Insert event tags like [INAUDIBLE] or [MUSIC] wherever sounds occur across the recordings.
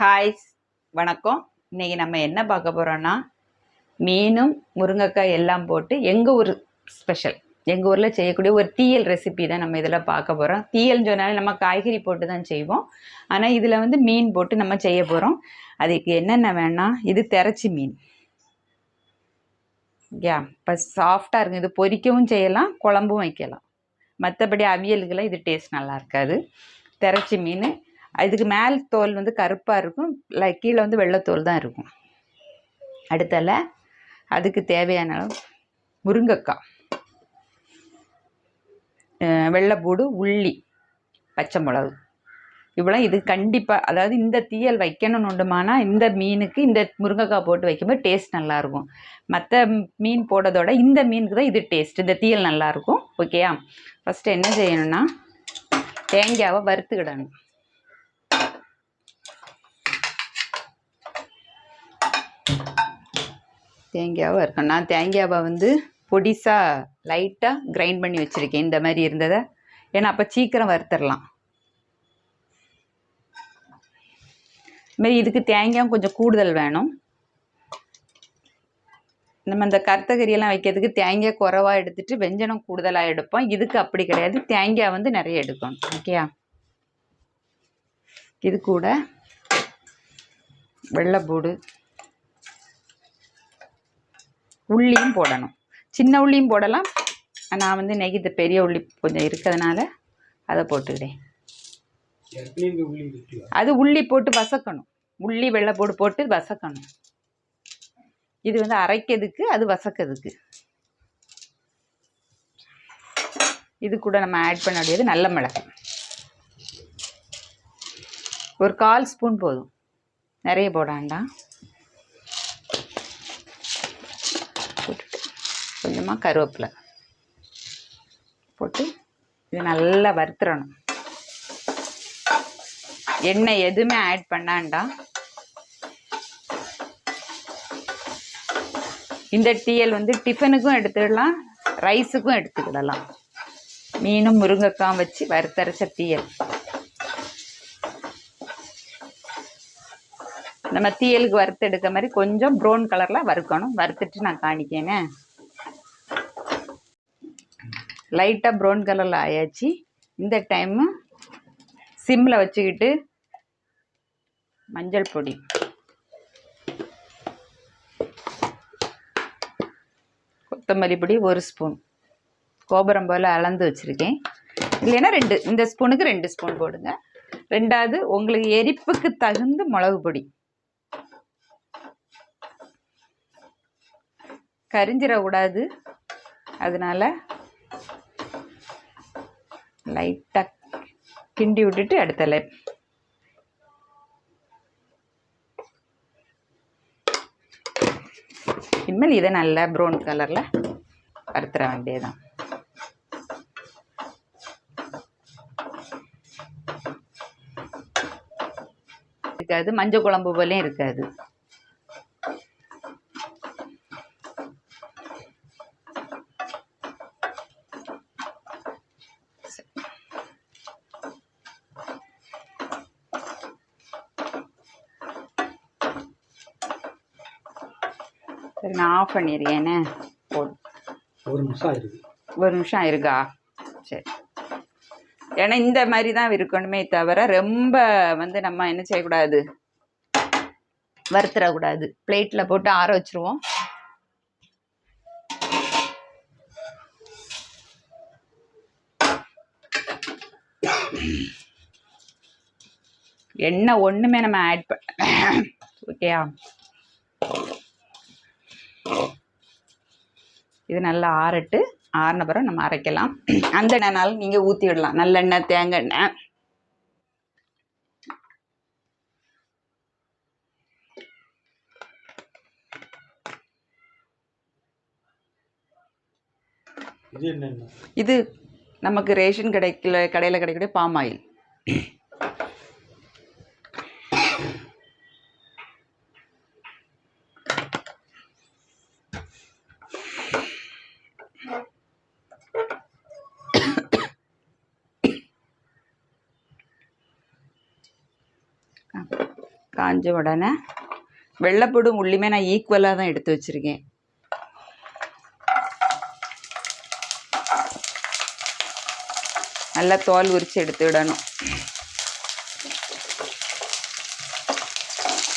Hi வணக்கம். இன்னைக்கு நம்ம என்ன பார்க்க போகிறோன்னா மீனும் முருங்கைக்காய் எல்லாம் போட்டு எங்கள் ஊர் ஸ்பெஷல் எங்கள் ஊரில் செய்யக்கூடிய ஒரு தீயல் ரெசிபி தான் நம்ம இதில் பார்க்க போகிறோம் தீயல்னு சொன்னாலே நம்ம காய்கறி போட்டு தான் செய்வோம். ஆனால் இதில் வந்து மீன் போட்டு நம்ம செய்ய போகிறோம் அதுக்கு என்னென்ன வேணால் இது திரச்சி மீன். யா இப்போ சாஃப்டாக இருக்கும் இது பொரிக்கவும் செய்யலாம் குழம்பும் வைக்கலாம். மற்றபடி அவியலுக்கெல்லாம் இது டேஸ்ட் நல்லா இருக்காது. திரச்சி மீன் இதுக்கு மேல் தோல் வந்து கருப்பாக இருக்கும். லை கீழே வந்து வெள்ளைத்தோல் தான் இருக்கும். அடுத்தால அதுக்கு தேவையான அளவு முருங்கைக்காய். வெள்ளைப்பூடு உள்ளி பச்சை மிளகு. இவ்வளோ இது கண்டிப்பாக அதாவது இந்த தீயல் வைக்கணும்னு உண்டுமானா இந்த மீனுக்கு இந்த முருங்கைக்காய் போட்டு வைக்கும்போது டேஸ்ட் நல்லாயிருக்கும் மற்ற மீன் போடுறதோட இந்த மீனுக்கு தான் இது டேஸ்ட் இந்த தீயல் நல்லாயிருக்கும் ஓகேயா ஃபஸ்ட்டு என்ன செய்யணும்னா தேங்காவை வறுத்துக்கிடணும். தேங்காவை இருக்கணும். நான் தேங்காவை வந்து பொடிசாக லைட்டாக கிரைண்ட் பண்ணி வச்சுருக்கேன். இந்த மாதிரி இருந்ததை. ஏன்னா அப்போ சீக்கிரம் வறுத்துடலாம். இதுமாரி இதுக்கு தேங்காயும் கொஞ்சம் கூடுதல் வேணும். நம்ம இந்த கருத்தகரியெல்லாம் வைக்கிறதுக்கு தேங்காய் குறவாக எடுத்துட்டு வெஞ்சனம் கூடுதலாக எடுப்போம். இதுக்கு அப்படி கிடையாது. தேங்காய் வந்து நிறைய எடுக்கணும். ஓகேயா இது கூட வெள்ளைப்பூடு உள்ளியும் போடணும். சின்ன உள்ளியும் போடலாம். நான் வந்து இந்த பெரிய உள்ளி கொஞ்சம் இருக்கிறதுனால அதை போட்டுக்கிறேன். அது உள்ளி போட்டு வசக்கணும். உள்ளி வெள்ளைப்பூடு போட்டு வசக்கணும். இது வந்து அரைக்கிறதுக்கு அது வசக்கிறதுக்கு. இது கூட நம்ம ஆட் பண்ண வேண்டியது நல்ல மிளகு ஒரு கால் ஸ்பூன் போதும். நிறைய போட வேண்டாம். கொஞ்சமாக கருவேப்பிலை போட்டு இது நல்லா வறுத்துறணும். எண்ணெய் எதுவுமே ஆட் பண்ணாண்டா. இந்த டீயல் வந்து டிஃபனுக்கும் எடுத்துடலாம் ரைஸுக்கும் எடுத்துக்கிடலாம். மீனும் முருங்கைக்காய் வச்சு வறுத்தரைச்ச தீயல் நம்ம தீயலுக்கு வறுத்து எடுக்க மாதிரி கொஞ்சம் ப்ரௌன் கலரில் வறுக்கணும். வறுத்துட்டு நான் காணிக்கேனே லைட்டாக ப்ரௌன் கலரில் ஆயாச்சு. இந்த டைமு சிம்மில் வச்சுக்கிட்டு மஞ்சள் பொடி. கொத்தமல்லி பொடி ஒரு ஸ்பூன் கோபுரம் போல் அளந்து வச்சுருக்கேன். இல்லைன்னா ரெண்டு இந்த ஸ்பூனுக்கு ரெண்டு ஸ்பூன் போடுங்க. ரெண்டாவது உங்களுக்கு எரிப்புக்கு தகுந்த மிளகு பொடி. கரிஞ்சிடக்கூடாது அதனால் லைட்டாக கிண்டி விட்டுட்டு அடுத்த லைப் இனிமேல் இதை நல்லா ப்ரௌன் கலரில் வறுத்துற வேண்டியதுதான். இருக்காது. மஞ்சள் குழம்பு போலேயும் இருக்காது. நான் ஆஃப் பண்ணிடுறேனே போடு ஒரு நிமிஷம் இருக்கு ஒரு நிமிஷம் இருக்கா சரி. ஏன்னா இந்த மாதிரி தான் இருக்கணுமே தவிர ரொம்ப வந்து நம்ம என்ன செய்யக்கூடாது? வறுத்துடக்கூடாது பிளேட்டில் போட்டு ஆற வச்சுருவோம். எண்ணெய் ஒன்றுமே நம்ம ஆட் பண்ண ஓகேயா இது நல்லா ஆறட்டு. ஆறின பிறகு நம்ம அரைக்கலாம். அந்த எண்ணெய்னாலும் நீங்கள் ஊற்றி விடலாம் நல்லெண்ணெய் தேங்காய் எண்ணெய். இது நமக்கு ரேஷன் கிடைக்கல கடையில் கிடைக்கக்கூடிய பாம் ஆயில். கொஞ்சம் உடனே வெள்ளைப்பூடும் உள்ளியுமே நான் ஈக்குவலாக தான் எடுத்து வச்சுருக்கேன். நல்லா தோல் உரித்து எடுத்து விடணும்.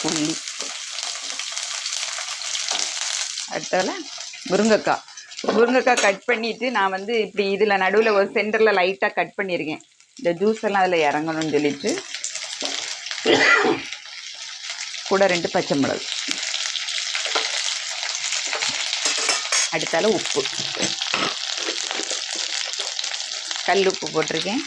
புள்ளி அடுத்தால முருங்கைக்காய். முருங்கைக்காய் கட் பண்ணிவிட்டு நான் வந்து இப்படி இதில் நடுவில் ஒரு சென்டரில் லைட்டாக கட் பண்ணியிருக்கேன் இந்த ஜூஸ் எல்லாம் அதில் இறங்கணும்னு சொல்லிட்டு. கூட ரெண்டு பச்சை மிளகு. அடுத்தால உப்பு. கல் உப்பு போட்டிருக்கேன்.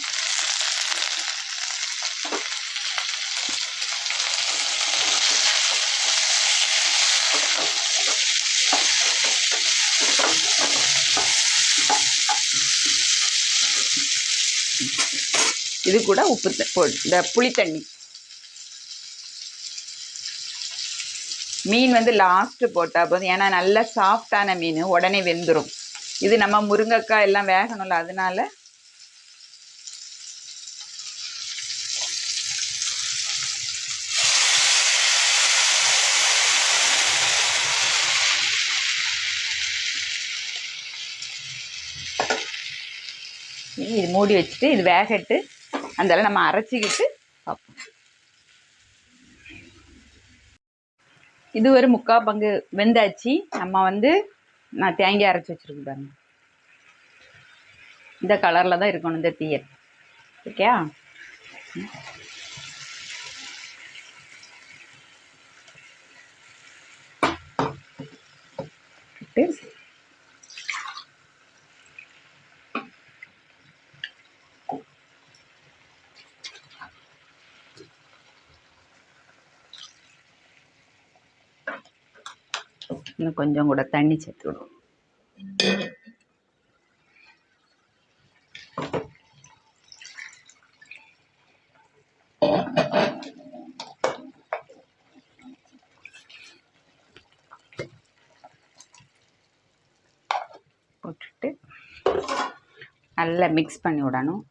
இது கூட உப்பு போ இந்த புளித்தண்ணி மீன் வந்து லாஸ்ட்டு போட்டால் போதும். ஏன்னா நல்ல சாஃப்டான மீன் உடனே வெந்துடும் இது நம்ம முருங்கைக்காய் எல்லாம் வேகணும்ல அதனால. இது மூடி வச்சுட்டு இது வேகட்டு. அந்த நம்ம அரைச்சிக்கிட்டு பார்ப்போம். இது ஒரு முக்கால் பங்கு வெந்தாச்சு. நம்ம வந்து நான் தேங்காய் அரைச்சி வச்சுருக்கேன் பாருங்க. இந்த கலரில் தான் இருக்கணும் இந்த தீயல் ஓகே இன்னும் கொஞ்சம் கூட தண்ணி சேர்த்து விடுவோம். போட்டுட்டு நல்லா மிக்ஸ் பண்ணி விடணும்.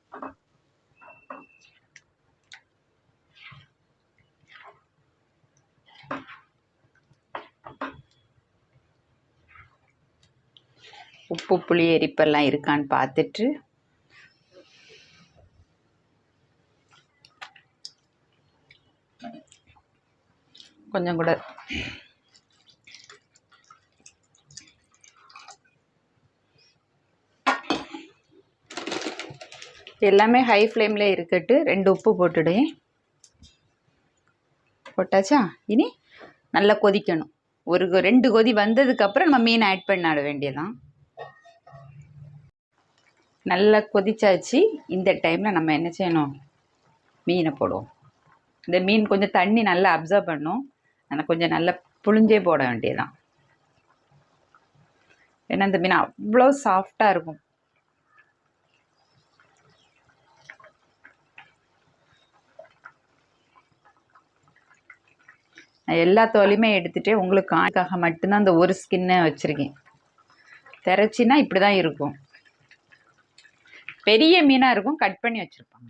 உப்பு புளி எரிப்பெல்லாம் இருக்கான்னு பார்த்துட்டு கொஞ்சம் கூட எல்லாமே ஹை ஃப்ளேமில் இருக்கட்டு. ரெண்டு உப்பு போட்டுடுவேன் போட்டாச்சா? இனி நல்லா கொதிக்கணும். ஒரு கொ- ரெண்டு கொதி வந்ததுக்கப்புறம் நம்ம மீன் ஆட் பண்ண வேண்டியதான் நல்லா கொதிச்சாச்சு. இந்த டைமில் நம்ம என்ன செய்யணும்? மீனை போடுவோம். இந்த மீன் கொஞ்சம் தண்ணி நல்லா அப்சர்வ் பண்ணும். ஆனால் கொஞ்சம் நல்லா புழிஞ்சே போட வேண்டியதான் ஏன்னா இந்த மீன் அவ்வளோ சாஃப்டாக இருக்கும். நான் எல்லா தோலையுமே எடுத்துகிட்டு உங்களுக்கு காய்க்காக மட்டும்தான் அந்த ஒரு ஸ்கின்னை வச்சுருக்கேன். திரைச்சின்னா இப்படி தான் இருக்கும். பெரிய மீனாக இருக்கும் கட் பண்ணி வச்சுருப்பாங்க.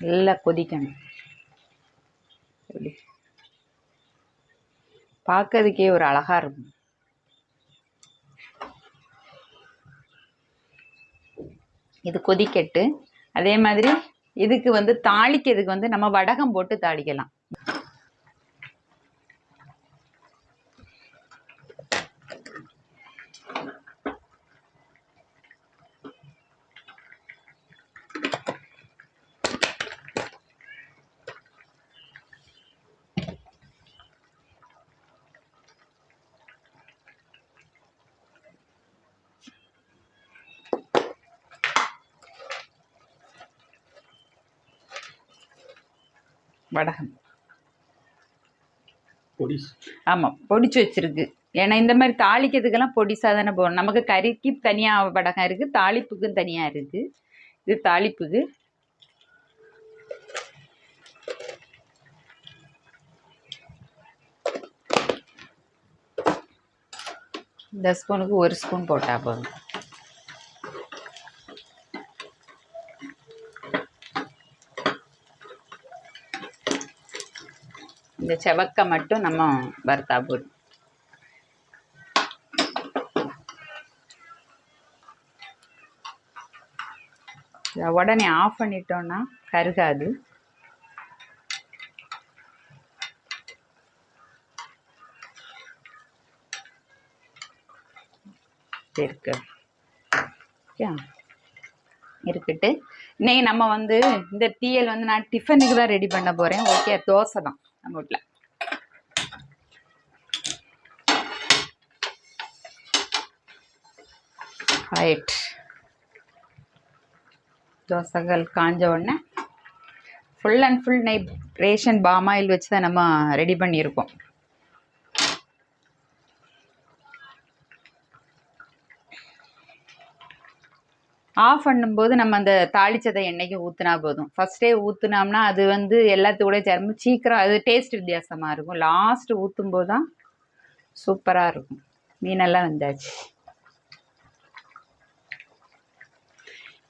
நல்லா கொதிக்கணும். பார்க்கறதுக்கே ஒரு அழகாக இருக்கும். இது கொதிக்கட்டு. அதே மாதிரி இதுக்கு வந்து தாளிக்கிறதுக்கு வந்து நம்ம வடகம் போட்டு தாளிக்கலாம். வடகம். ஆமாம் பொடிச்சு வச்சிருக்கு. ஏன்னா இந்த மாதிரி தாளிக்கிறதுக்கெல்லாம் பொடிசாக தானே போடணும். நமக்கு கறிக்கு தனியாக வடகம் இருக்குது தாளிப்புக்கும் தனியாக இருக்குது இது தாளிப்புக்கு. இந்த ஸ்பூனுக்கு ஒரு ஸ்பூன் போட்டால் போதும். இந்த செவக்க மட்டும் நம்ம வறுத்தா போதும். உடனே ஆஃப் பண்ணிட்டோன்னா கருகாது. இருக்கு. ஓகே. இருக்கட்டு. இன்னைக்கு நம்ம வந்து இந்த தீயல் வந்து நான் டிஃபனுக்கு தான் ரெடி பண்ண போகிறேன் ஓகே தோசை தான். நம்ம வீட்டில் ரைட் தோசைகள் காஞ்ச உடனே full and full night ration palm oil வச்சு தான் நம்ம ரெடி பண்ணியிருக்கோம் ஆஃப் பண்ணும்போது நம்ம அந்த தாளிச்சதை எண்ணெய்க்கு ஊற்றினா போதும். ஃபஸ்ட்டே ஊற்றுனோம்னா அது வந்து எல்லாத்துக்கூட சேர்ந்து சீக்கிரம் அது டேஸ்ட் வித்தியாசமாக இருக்கும். லாஸ்ட்டு ஊற்றும் போது தான் சூப்பராக இருக்கும். மீனெல்லாம் வந்தாச்சு.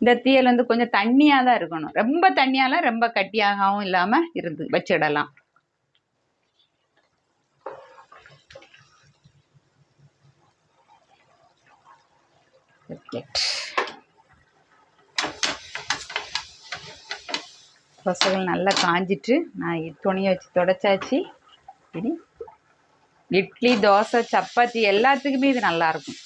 இந்த தீயல் வந்து கொஞ்சம் தண்ணியாக தான் இருக்கணும். ரொம்ப தண்ணியாலாம் ரொம்ப கட்டியாகவும் இல்லாமல் இருந்து வச்சிடலாம். ஓகே தோசைகள் நல்லா காஞ்சிட்டு நான் துணியை வச்சு தொடச்சாச்சு. இனி இட்லி தோசை சப்பாத்தி எல்லாத்துக்குமே இது நல்லாயிருக்கும்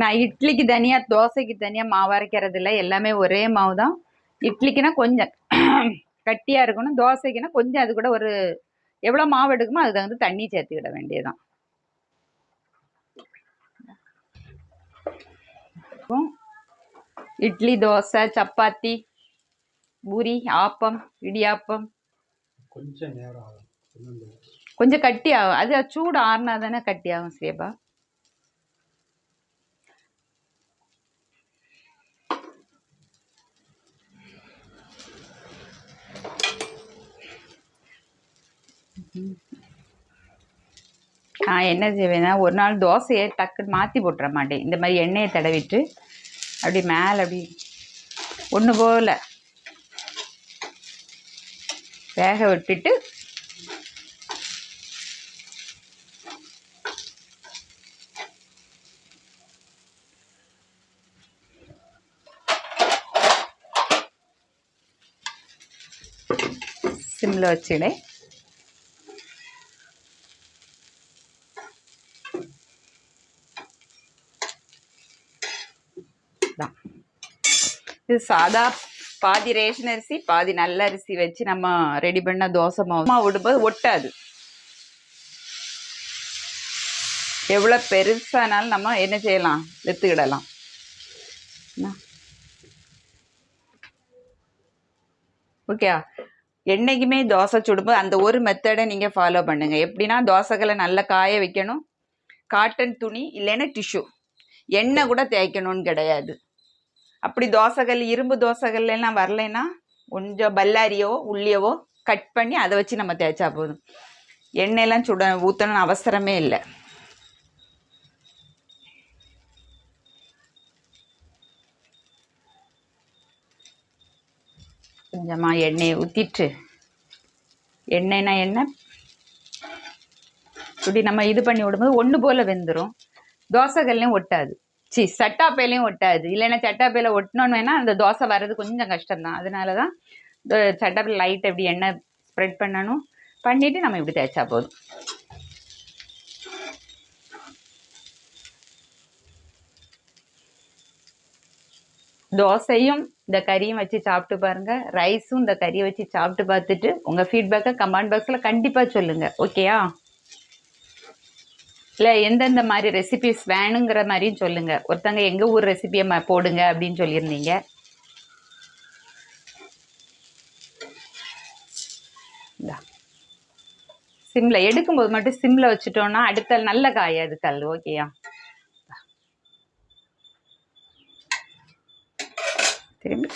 நான் இட்லிக்கு தனியாக தோசைக்கு தனியாக மாவு அரைக்கிறது இல்லை. எல்லாமே ஒரே மாவு தான். இட்லிக்குனா கொஞ்சம் [CLEARS THROAT] கட்டியாக இருக்கணும். தோசைக்குனா கொஞ்சம் அது கூட ஒரு எவ்வளோ மாவு எடுக்குமோ அதுக்கு வந்து தண்ணி சேர்த்துக்கிட வேண்டியதுதான். அப்புறம் இட்லி தோசை சப்பாத்தி பூரி ஆப்பம் இடியாப்பம். கொஞ்சம் நேரம் ஆகும். கொஞ்சம் கட்டி ஆகும். அது சூடு ஆறுனா தானே கட்டி ஆகும் சேபா? நான் என்ன செய்வேன்னா ஒரு நாள் தோசையை டக்குன்னு மாற்றி போட்டுற மாட்டேன். இந்த மாதிரி எண்ணெயை தடவிட்டு அப்படி மேலே அப்படி ஒன்று போல் வேக விட்டுட்டு சிம்மில் வச்சுக்கிறேன் இது சாதா பாதி ரேஷன் அரிசி பாதி நல்ல அரிசி வச்சு நம்ம ரெடி பண்ண தோசை மாவு. மாவு விடும்போது ஒட்டாது. எவ்வளோ பெருசானாலும் நம்ம என்ன செய்யலாம்? வித்துக்கிடலாம். ஓகே என்றைக்குமே தோசை சுடும்போது அந்த ஒரு மெத்தடை நீங்கள் ஃபாலோ பண்ணுங்கள் எப்படின்னா தோசைகளை நல்லா காய வைக்கணும். காட்டன் துணி இல்லைன்னா டிஷ்யூ எண்ணெய் கூட தேய்க்கணும்னு கிடையாது. அப்படி தோசைகள் இரும்பு தோசைகள்லாம் எல்லாம் வரலைன்னா கொஞ்சம் பல்லாரியவோ உள்ளியவோ கட் பண்ணி அதை வச்சு நம்ம தேய்ச்சா போதும். எண்ணெயெல்லாம் சுட ஊற்றணும்னு அவசரமே இல்லை. கொஞ்சமாக எண்ணெயை ஊற்றிட்டு எண்ணெய்னா எண்ணெய் இப்படி நம்ம இது பண்ணி விடும்போது ஒன்று போல் வெந்துடும் தோசைகள்லையும் ஒட்டாது. சி சட்டாப்பையிலையும் ஒட்டாது. இல்லைன்னா சட்டாப்பையில் ஒட்டினோன்னு வேணால் அந்த தோசை வர்றது கொஞ்சம் கஷ்டம்தான். அதனால தான் சட்டாப்பையில் லைட் எப்படி எண்ணெய் ஸ்ப்ரெட் பண்ணணும் பண்ணிவிட்டு நம்ம இப்படி தேய்ச்சா போதும். தோசையும் இந்த கறியும் வச்சு சாப்பிட்டு பாருங்க. ரைஸும் இந்த கறியை வச்சு சாப்பிட்டு பார்த்துட்டு உங்கள் ஃபீட்பேக்கை கமெண்ட் பாக்ஸில் கண்டிப்பாக சொல்லுங்கள் ஓகேயா இல்லை எந்தெந்த மாதிரி ரெசிபிஸ் வேணுங்கிற மாதிரியும் சொல்லுங்கள் ஒருத்தங்க எங்கள் ஊர் ரெசிபியை போடுங்க அப்படின்னு சொல்லியிருந்தீங்க. சிம்மில் எடுக்கும்போது மட்டும் சிம்மில் வச்சுட்டோன்னா அடுத்த நல்ல காயாது கல் ஓகேயா திரும்பி.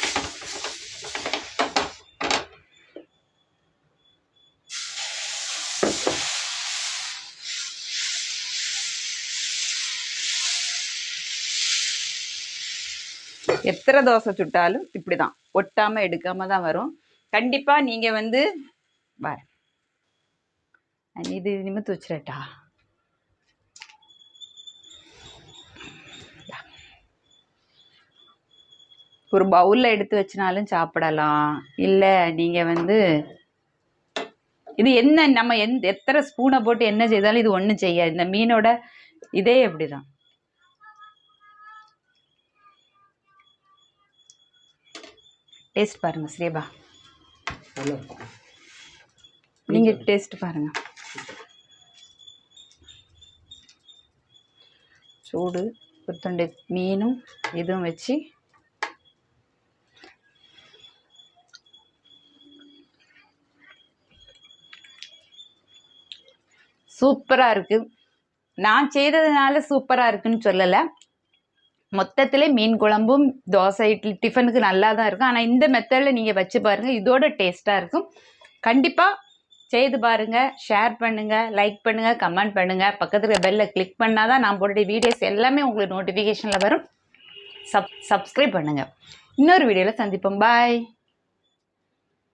எத்தனை தோசை சுட்டாலும் இப்படி தான் ஒட்டாமல் எடுக்காம தான் வரும். கண்டிப்பாக நீங்கள் வந்து வர இது நிமித்து வச்சுரட்டா ஒரு பவுலில் எடுத்து வச்சினாலும் சாப்பிடலாம். இல்லை நீங்கள் வந்து இது என்ன நம்ம எந்த எத்தனை ஸ்பூனை போட்டு என்ன செய்தாலும் இது ஒன்றும் செய்யாது. இந்த மீனோட இதே எப்படி தான் டேஸ்ட் பாருங்க ஸ்ரீபா. நீங்கள் டேஸ்ட் பாருங்க. சூடு குத்துண்டு மீனும் இதுவும் வச்சு. சூப்பராக இருக்குது நான் செய்ததுனால சூப்பராக இருக்குன்னு சொல்லலை. மொத்தத்தில் மீன் குழம்பும் தோசை இட்லி டிஃபனுக்கு நல்லா தான் இருக்கும். ஆனால் இந்த மெத்தடில் நீங்கள் வச்சு பாருங்கள் இதோட டேஸ்ட்டாக இருக்கும். கண்டிப்பாக செய்து பாருங்கள் ஷேர் பண்ணுங்கள் லைக் பண்ணுங்கள் கமெண்ட் பண்ணுங்கள் பக்கத்தில் பெல்லை கிளிக் பண்ணால் தான் நான் போடுற வீடியோஸ் எல்லாமே உங்களுக்கு நோட்டிஃபிகேஷனில் வரும். சப் சப்ஸ்கிரைப் பண்ணுங்கள் இன்னொரு வீடியோவில் சந்திப்போம். பாய்